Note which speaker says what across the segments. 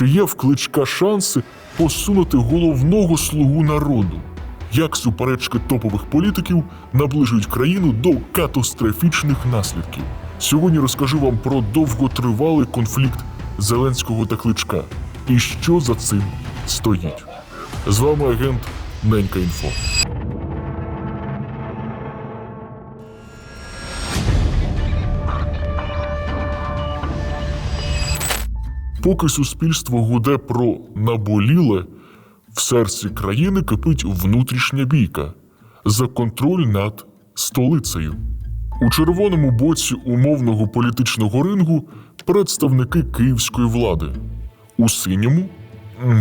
Speaker 1: чи є в кличка шанси посунути головного слугу народу? Як суперечки топових політиків наближують країну до катастрофічних наслідків? Сьогодні розкажу вам про довготривалий конфлікт Зеленського та Кличка і що за цим стоїть. З вами агент Ненька Інфо. Поки суспільство гуде про наболіле, в серці країни кипить внутрішня бійка за контроль над столицею. У червоному боці умовного політичного рингу представники київської влади, у синьому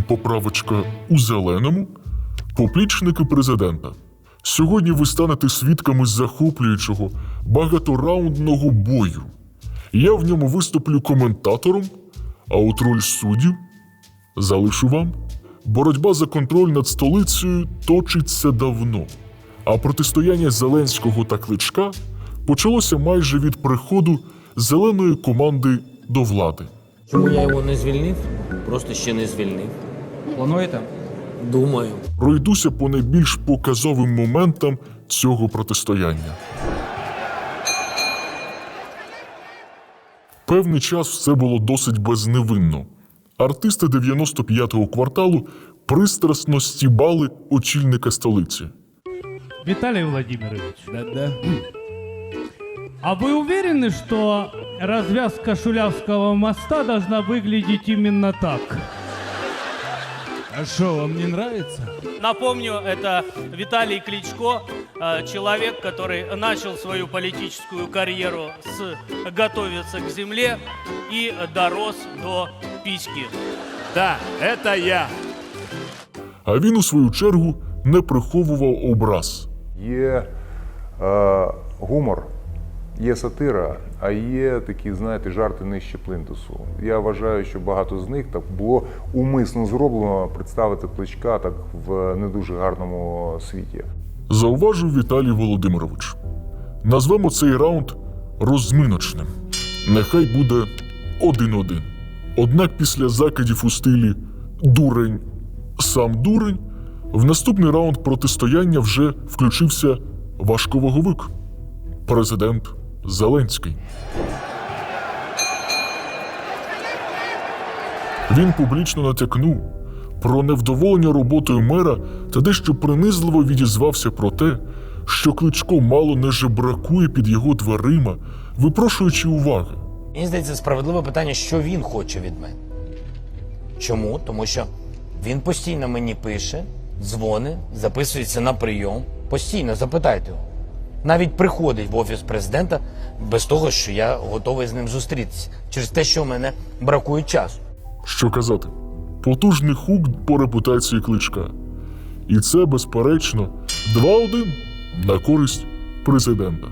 Speaker 1: поправочка у зеленому поплічники президента. Сьогодні ви станете свідками захоплюючого багатораундного бою. Я в ньому виступлю коментатором, а от роль суддів залишу вам. Боротьба за контроль над столицею точиться давно, а протистояння Зеленського та Кличка почалося майже від приходу зеленої команди до влади.
Speaker 2: Чому я його не звільнив? Просто ще не звільнив.
Speaker 3: Плануєте?
Speaker 2: Думаю.
Speaker 1: Пройдуся по найбільш показовим моментам цього протистояння. Певний час все було досить безневинно. Артисти 95-го кварталу пристрасно стібали очільника столиці.
Speaker 4: Виталий Владимирович,
Speaker 3: Да-да.
Speaker 4: а вы уверены, что развязка Шулявского моста должна выглядеть именно так?
Speaker 3: А что, вам не нравится?
Speaker 5: Напомню, это Виталий Кличко, э, человек, который начал свою политическую карьеру с «Готовиться к земле» и дорос до письки.
Speaker 6: Да, это я.
Speaker 1: А він, у свою чергу, не приховував образ.
Speaker 7: Є е, гумор, є сатира, а є такі, знаєте, жарти нижче плинтусу. Я вважаю, що багато з них так було умисно зроблено представити кличка так в не дуже гарному світі.
Speaker 1: Зауважив Віталій Володимирович. Назвемо цей раунд розминочним. Нехай буде один-один. Однак після закидів у стилі дурень, сам дурень, в наступний раунд протистояння вже включився важковаговик президент Зеленський. Він публічно натякнув про невдоволення роботою мера та дещо принизливо відізвався про те, що Кличко мало не жебракує під його дверима, випрошуючи уваги.
Speaker 2: Мені здається, справедливе питання, що він хоче від мене. Чому? Тому що він постійно мені пише, дзвонить, записується на прийом. Постійно запитайте його. Навіть приходить в офіс президента без того, що я готовий з ним зустрітися, через те, що в мене бракує часу.
Speaker 1: Що казати? Потужний хук по репутації кличка. І це, безперечно, 2-1 на користь президента.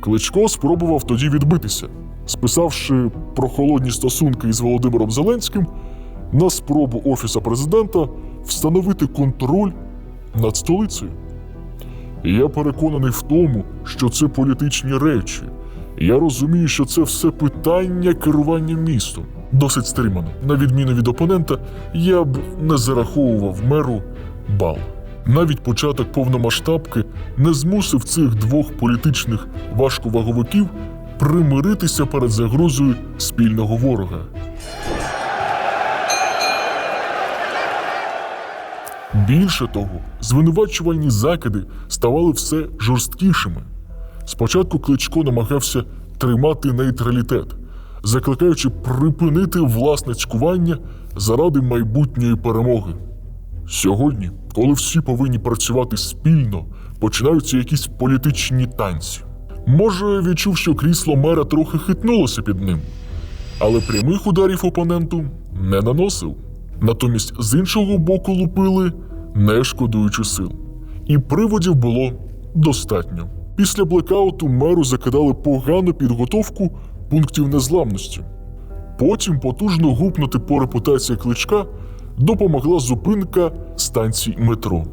Speaker 1: Кличко спробував тоді відбитися, списавши про холодні стосунки із Володимиром Зеленським на спробу Офіса президента встановити контроль над столицею. Я переконаний в тому, що це політичні речі. Я розумію, що це все питання керування містом. Досить стримано. На відміну від опонента, я б не зараховував меру бал. Навіть початок повномасштабки не змусив цих двох політичних важковаговиків примиритися перед загрозою спільного ворога. Більше того, звинувачувальні закиди ставали все жорсткішими. Спочатку Кличко намагався тримати нейтралітет, закликаючи припинити власне цькування заради майбутньої перемоги. Сьогодні, коли всі повинні працювати спільно, починаються якісь політичні танці. Може, відчув, що крісло мера трохи хитнулося під ним, але прямих ударів опоненту не наносив. Натомість з іншого боку лупили, не шкодуючи сил. І приводів було достатньо. Після блекауту меру закидали погану підготовку пунктів незламності. Потім потужно гупнути по репутації кличка допомогла зупинка станцій метро.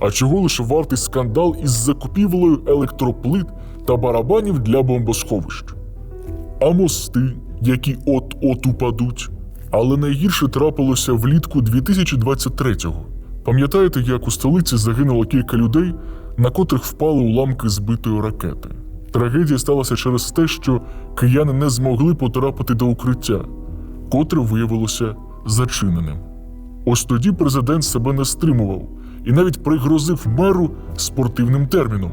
Speaker 1: А чого лише вартий скандал із закупівлею електроплит та барабанів для бомбосховищ? А мости, які от-от упадуть, Але найгірше трапилося влітку 2023-го. Пам'ятаєте, як у столиці загинуло кілька людей, на котрих впали уламки збитої ракети? Трагедія сталася через те, що кияни не змогли потрапити до укриття, котре виявилося зачиненим. Ось тоді президент себе не стримував і навіть пригрозив меру спортивним терміном.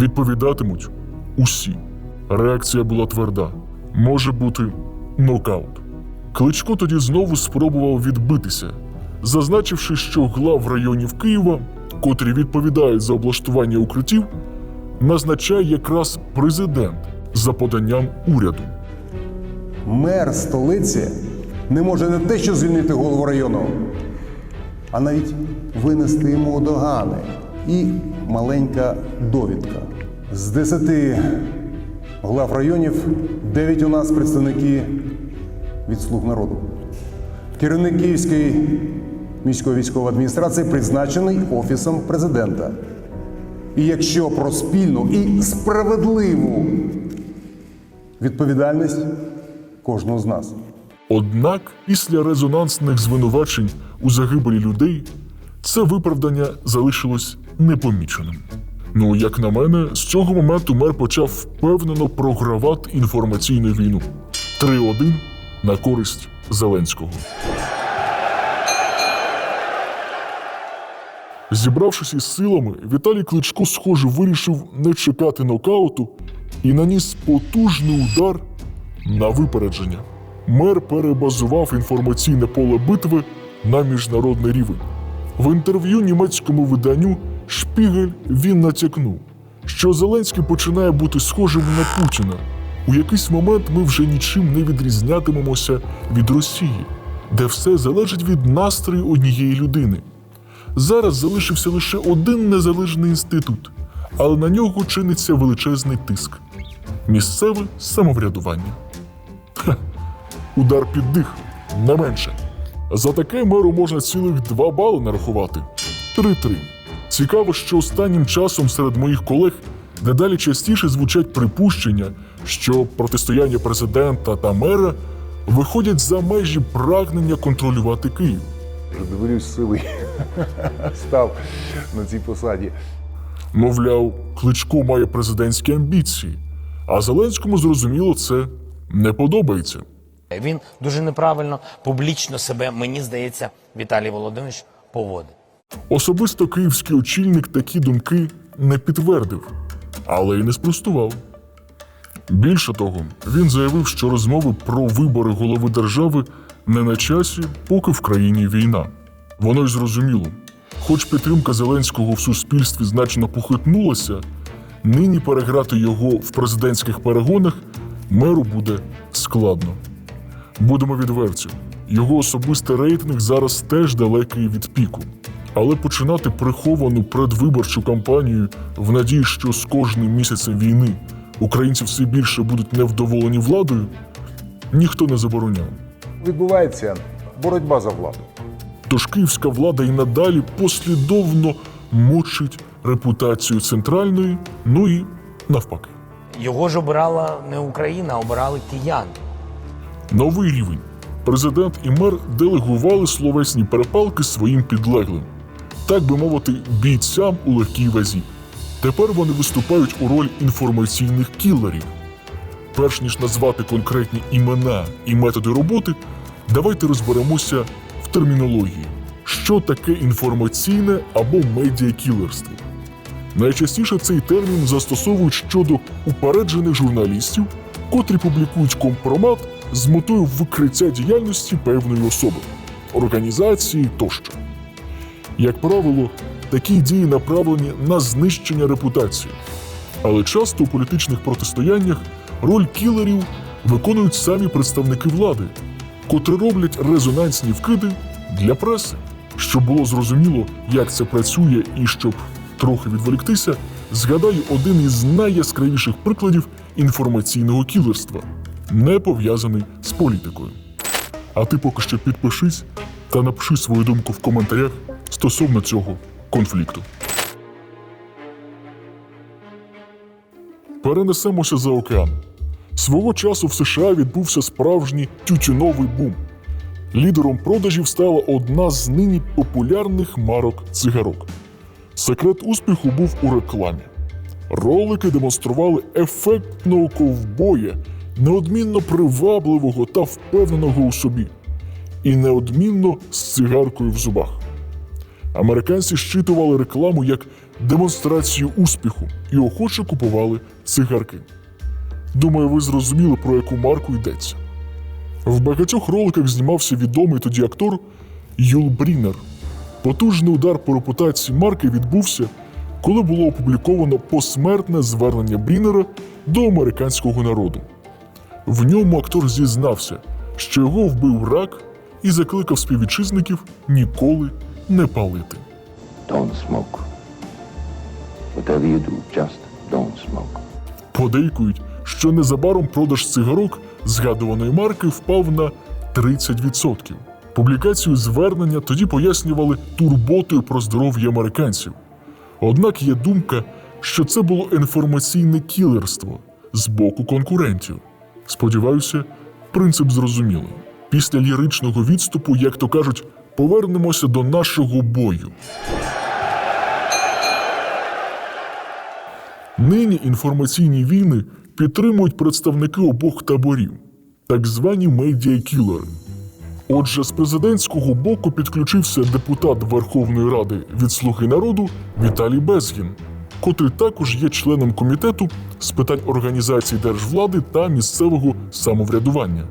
Speaker 1: Відповідатимуть усі. Реакція була тверда. Може бути нокаут. Кличко тоді знову спробував відбитися, зазначивши, що глав районів Києва, котрі відповідають за облаштування укриттів, назначає якраз президент за поданням уряду.
Speaker 8: Мер столиці не може не те, що звільнити голову району, а навіть винести йому догани. І маленька довідка. З десяти глав районів дев'ять у нас представники від слуг народу. Керівник Київської міської військової адміністрації призначений Офісом президента. І якщо про спільну і справедливу відповідальність кожного з нас.
Speaker 1: Однак, після резонансних звинувачень у загибелі людей, це виправдання залишилось непоміченим. Ну, як на мене, з цього моменту мер почав впевнено програвати інформаційну війну 3-1 на користь Зеленського. Зібравшись із силами, Віталій Кличко, схоже, вирішив не чекати нокауту і наніс потужний удар на випередження. Мер перебазував інформаційне поле битви на міжнародний рівень. В інтерв'ю німецькому виданню Шпігель він натякнув, що Зеленський починає бути схожим на Путіна. У якийсь момент ми вже нічим не відрізнятимемося від Росії, де все залежить від настрою однієї людини. Зараз залишився лише один незалежний інститут, але на нього чиниться величезний тиск місцеве самоврядування. Ха, удар під дих, не менше. За таке меру можна цілих два бали нарахувати. 3-3. Цікаво, що останнім часом серед моїх колег дедалі частіше звучать припущення, що протистояння президента та мера виходять за межі прагнення контролювати Київ.
Speaker 7: Вже дивлюсь, сивий став на цій посаді.
Speaker 1: Мовляв, Кличко має президентські амбіції, а Зеленському зрозуміло це не подобається.
Speaker 2: Він дуже неправильно публічно себе, мені здається, Віталій Володимирович поводить.
Speaker 1: Особисто київський очільник такі думки не підтвердив, але й не спростував. Більше того, він заявив, що розмови про вибори голови держави не на часі, поки в країні війна. Воно й зрозуміло. Хоч підтримка Зеленського в суспільстві значно похитнулася, нині переграти його в президентських перегонах меру буде складно. Будемо відверті, його особистий рейтинг зараз теж далекий від піку. Але починати приховану предвиборчу кампанію в надії, що з кожним місяцем війни українці все більше будуть невдоволені владою, ніхто не забороняв.
Speaker 7: Відбувається боротьба за владу.
Speaker 1: Тож київська влада і надалі послідовно мочить репутацію центральної, ну і навпаки.
Speaker 2: Його ж обирала не Україна, а обирали кияни.
Speaker 1: Новий рівень. Президент і мер делегували словесні перепалки своїм підлеглим, так би мовити, бійцям у легкій вазі. Тепер вони виступають у роль інформаційних кілерів. Перш ніж назвати конкретні імена і методи роботи, давайте розберемося в термінології, що таке інформаційне або медіакілерство. Найчастіше цей термін застосовують щодо упереджених журналістів, котрі публікують компромат з метою викриття діяльності певної особи, організації тощо. Як правило, такі дії направлені на знищення репутації. Але часто у політичних протистояннях роль кілерів виконують самі представники влади, котрі роблять резонансні вкиди для преси. Щоб було зрозуміло, як це працює, і щоб трохи відволіктися, згадаю один із найяскравіших прикладів інформаційного кілерства, не пов'язаний з політикою. А ти поки що підпишись та напиши свою думку в коментарях стосовно цього конфлікту. Перенесемося за океан. Свого часу в США відбувся справжній тютюновий бум. Лідером продажів стала одна з нині популярних марок цигарок. Секрет успіху був у рекламі. Ролики демонстрували ефектного ковбоя, неодмінно привабливого та впевненого у собі, і неодмінно з цигаркою в зубах. Американці щитували рекламу як демонстрацію успіху і охоче купували цигарки. Думаю, ви зрозуміли, про яку марку йдеться. В багатьох роликах знімався відомий тоді актор Юл Брінер. Потужний удар по репутації марки відбувся, коли було опубліковано посмертне звернення Брінера до американського народу. В ньому актор зізнався, що його вбив рак і закликав співвітчизників ніколи не палити.
Speaker 9: Don't smoke. Whatever you do, just don't smoke.
Speaker 1: Подейкують, що незабаром продаж цигарок згадуваної марки впав на 30%. Публікацію звернення тоді пояснювали турботою про здоров'я американців. Однак є думка, що це було інформаційне кілерство з боку конкурентів. Сподіваюся, принцип зрозумілий. Після ліричного відступу, як то кажуть, повернемося до нашого бою. Нині інформаційні війни підтримують представники обох таборів, так звані медіакілери. Отже, з президентського боку підключився депутат Верховної Ради від Слуги народу Віталій Безгін, котрий також є членом комітету з питань організації держвлади та місцевого самоврядування.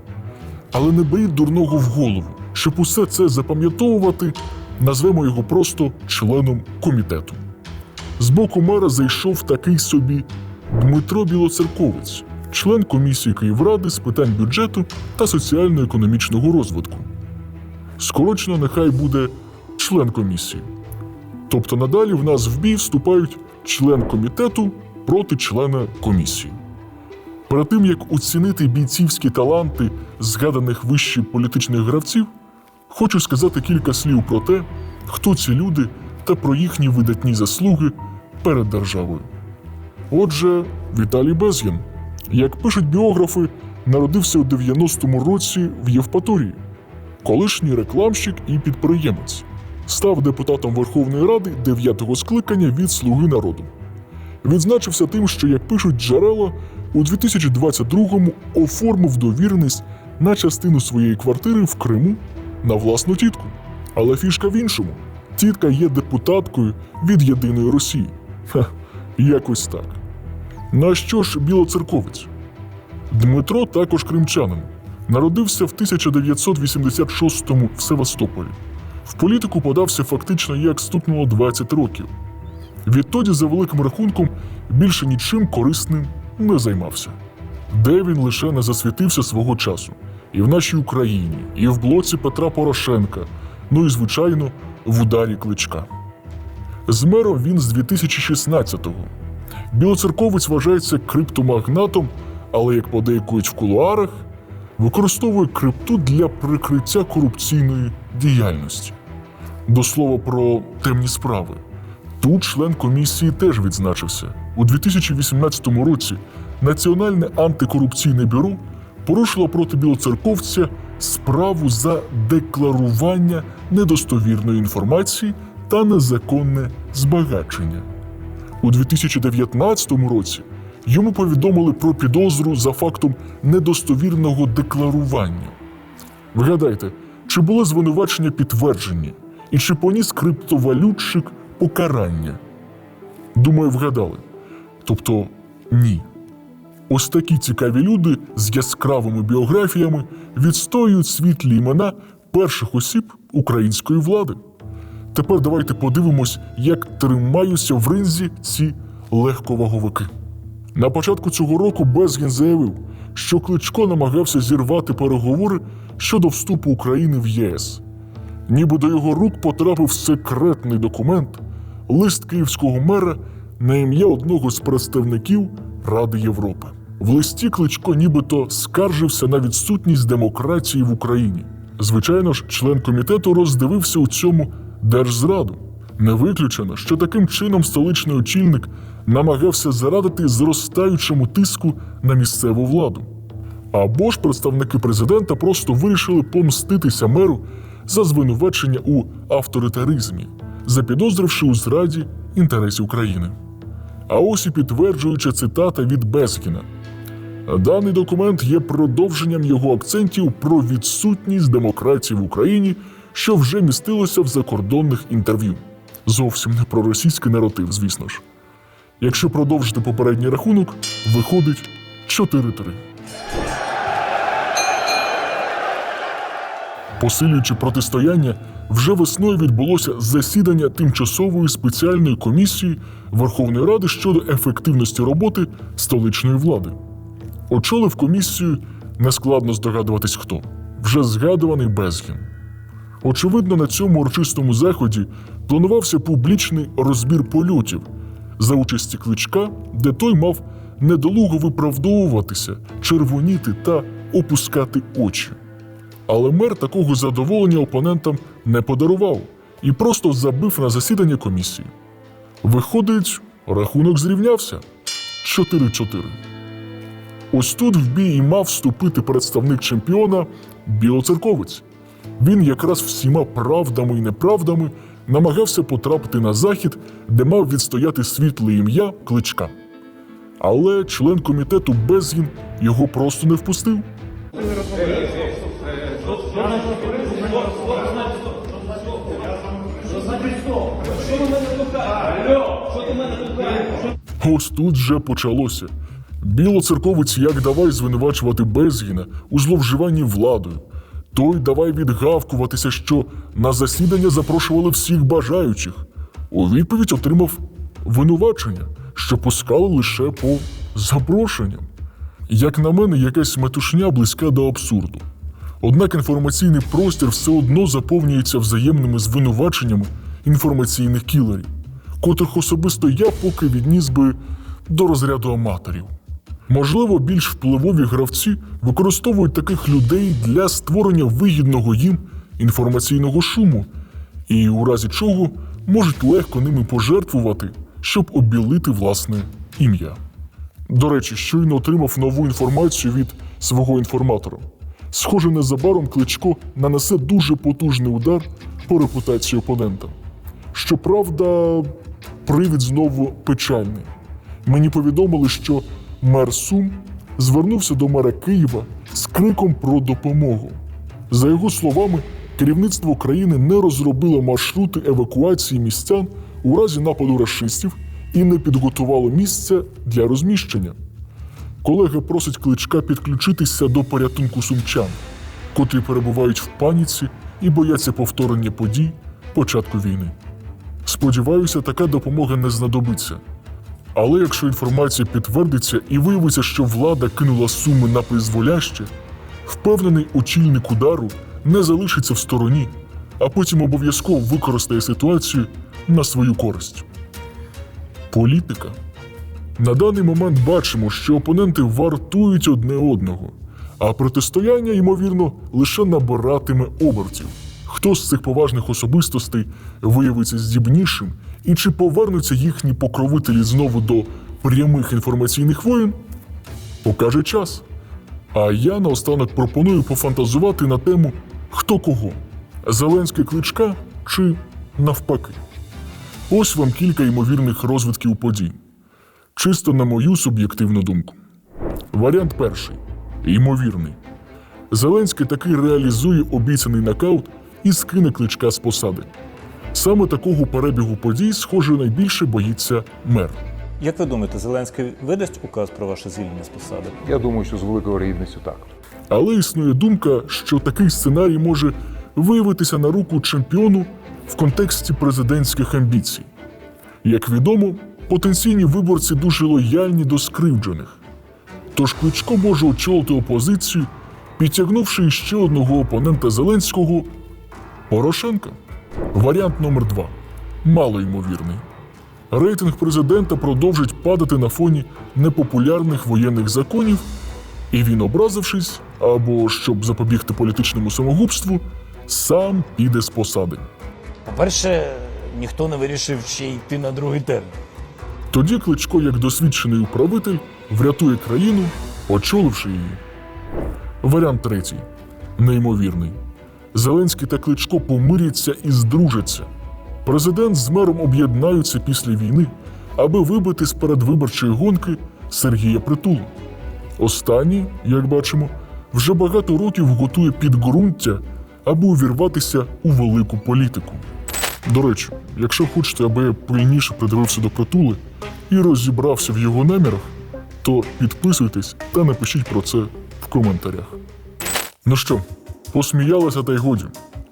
Speaker 1: Але не беріть дурного в голову, щоб усе це запам'ятовувати, назвемо його просто членом комітету. З боку мера зайшов такий собі Дмитро Білоцерковець, член комісії Київради з питань бюджету та соціально-економічного розвитку. Скорочено нехай буде член комісії. Тобто надалі в нас в бій вступають член комітету проти члена комісії. Перед тим як оцінити бійцівські таланти згаданих вище політичних гравців, хочу сказати кілька слів про те, хто ці люди та про їхні видатні заслуги перед державою. Отже, Віталій Безгін, як пишуть біографи, народився у 90-му році в Євпаторії, колишній рекламщик і підприємець, став депутатом Верховної Ради 9-го скликання від Слуги народу. Відзначився тим, що, як пишуть джерела, у 2022-му оформив довіреність на частину своєї квартири в Криму на власну тітку. Але фішка в іншому: тітка є депутаткою від єдиної Росії. Ха, якось так. На що ж білоцерковець? Дмитро також кримчанин. Народився в 1986-му в Севастополі. В політику подався фактично як стукнуло 20 років. Відтоді, за великим рахунком, більше нічим корисним не займався. Де він лише не засвітився свого часу, і в нашій Україні, і в блоці Петра Порошенка, ну і, звичайно, в ударі кличка. З мером він з 2016-го. Білоцерковець вважається криптомагнатом, але, як подейкують в кулуарах, використовує крипту для прикриття корупційної діяльності. До слова про темні справи. Тут член комісії теж відзначився. У 2018 році Національне антикорупційне бюро порушило проти білоцерковця справу за декларування недостовірної інформації та незаконне збагачення. У 2019 році йому повідомили про підозру за фактом недостовірного декларування. Вгадайте, чи було звинувачення підтверджені, і чи поніс криптовалютчик покарання? Думаю, вгадали. Тобто ні. Ось такі цікаві люди з яскравими біографіями відстоюють світлі імена перших осіб української влади. Тепер давайте подивимось, як тримаються в ринзі ці легковаговики. На початку цього року Безгін заявив, що Кличко намагався зірвати переговори щодо вступу України в ЄС. Ніби до його рук потрапив секретний документ, лист київського мера на ім'я одного з представників Ради Європи. В листі Кличко нібито скаржився на відсутність демократії в Україні. Звичайно ж, член комітету роздивився у цьому держзраду. Не виключено, що таким чином столичний очільник намагався зарадити зростаючому тиску на місцеву владу. Або ж представники президента просто вирішили помститися меру за звинувачення у авторитаризмі, запідозривши у зраді інтересів України. А ось і підтверджуюча цитата від Безкіна. Даний документ є продовженням його акцентів про відсутність демократії в Україні, що вже містилося в закордонних інтерв'ю. Зовсім не про російський наратив, звісно ж. Якщо продовжити попередній рахунок, виходить 4-3. Посилюючи протистояння, вже весною відбулося засідання тимчасової спеціальної комісії Верховної Ради щодо ефективності роботи столичної влади. Очолив комісію нескладно здогадуватись хто вже згадуваний Безгін. Очевидно, на цьому урочистому заході планувався публічний розбір польотів за участі кличка, де той мав недолуго виправдовуватися, червоніти та опускати очі. Але мер такого задоволення опонентам не подарував і просто забив на засідання комісії. Виходить, рахунок зрівнявся 4-4. Ось тут в бій мав вступити представник чемпіона білоцерковець. Він якраз всіма правдами і неправдами намагався потрапити на захід, де мав відстояти світле ім'я кличка. Але член комітету Безгін його просто не впустив. Ось тут же почалося. Білоцерковець як давай звинувачувати Безгіна у зловживанні владою. Той давай відгавкуватися, що на засідання запрошували всіх бажаючих. У відповідь отримав винувачення, що пускали лише по запрошенням. Як на мене, якась метушня близька до абсурду. Однак інформаційний простір все одно заповнюється взаємними звинуваченнями інформаційних кілерів, котрих особисто я поки відніс би до розряду аматорів. Можливо, більш впливові гравці використовують таких людей для створення вигідного їм інформаційного шуму, і у разі чого можуть легко ними пожертвувати, щоб обілити власне ім'я. До речі, щойно отримав нову інформацію від свого інформатора. Схоже, незабаром Кличко нанесе дуже потужний удар по репутації опонента. Щоправда, привід знову печальний. Мені повідомили, що мер Сум звернувся до мера Києва з криком про допомогу. За його словами, керівництво країни не розробило маршрути евакуації містян у разі нападу рашистів і не підготувало місця для розміщення. Колега просить кличка підключитися до порятунку сумчан, котрі перебувають в паніці і бояться повторення подій початку війни. Сподіваюся, така допомога не знадобиться. Але якщо інформація підтвердиться і виявиться, що влада кинула суми на призволяще, впевнений очільник удару не залишиться в стороні, а потім обов'язково використає ситуацію на свою користь. Політика. На даний момент бачимо, що опоненти вартують одне одного, а протистояння, ймовірно, лише набиратиме обертів. Хто з цих поважних особистостей виявиться здібнішим, і чи повернуться їхні покровителі знову до прямих інформаційних воєн, покаже час. А я наостанок пропоную пофантазувати на тему хто кого Зеленський кличка чи навпаки. Ось вам кілька ймовірних розвитків подій. Чисто на мою суб'єктивну думку. Варіант перший ймовірний. Зеленський таки реалізує обіцяний нокаут і скине кличка з посади. Саме такого перебігу подій, схоже, найбільше боїться мер.
Speaker 10: Як ви думаєте, Зеленський видасть указ про ваше звільнення з посади?
Speaker 7: Я думаю, що з великою вірогідністю так.
Speaker 1: Але існує думка, що такий сценарій може виявитися на руку чемпіону в контексті президентських амбіцій. Як відомо, потенційні виборці дуже лояльні до скривджених. Тож Кличко може очолити опозицію, підтягнувши ще одного опонента Зеленського Порошенка. Варіант номер два малоймовірний. Рейтинг президента продовжить падати на фоні непопулярних воєнних законів, і він, образившись, або щоб запобігти політичному самогубству, сам піде з посади.
Speaker 2: По-перше, ніхто не вирішив ще йти на другий термін.
Speaker 1: Тоді Кличко, як досвідчений управитель, врятує країну, очоливши її. Варіант третій неймовірний. Зеленський та Кличко помиряться і здружаться. Президент з мером об'єднаються після війни, аби вибити з передвиборчої гонки Сергія Притулу. Останній, як бачимо, вже багато років готує підґрунтя, аби увірватися у велику політику. До речі, якщо хочете, аби я пильніше придивився до притули і розібрався в його намірах, то підписуйтесь та напишіть про це в коментарях. Ну що, посміялися та й годі.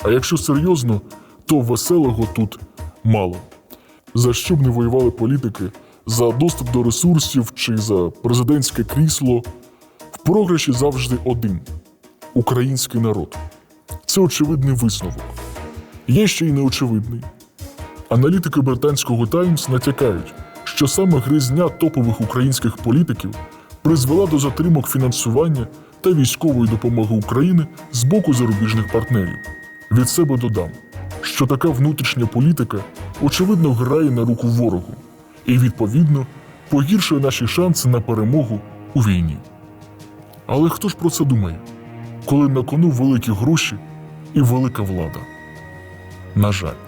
Speaker 1: А якщо серйозно, то веселого тут мало. За що б не воювали політики, за доступ до ресурсів чи за президентське крісло, в програші завжди один український народ. Це очевидний висновок. Є ще й неочевидний. Аналітики британського Таймс натякають, що саме гризня топових українських політиків призвела до затримок фінансування та військової допомоги України з боку зарубіжних партнерів. Від себе додам, що така внутрішня політика очевидно грає на руку ворогу і, відповідно, погіршує наші шанси на перемогу у війні. Але хто ж про це думає, коли на кону великі гроші і велика влада? На жаль.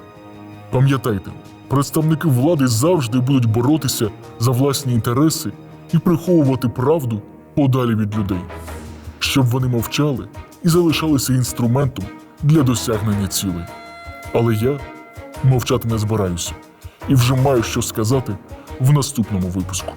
Speaker 1: Пам'ятайте, представники влади завжди будуть боротися за власні інтереси і приховувати правду подалі від людей, щоб вони мовчали і залишалися інструментом для досягнення цілей. Але я мовчати не збираюся і вже маю що сказати в наступному випуску.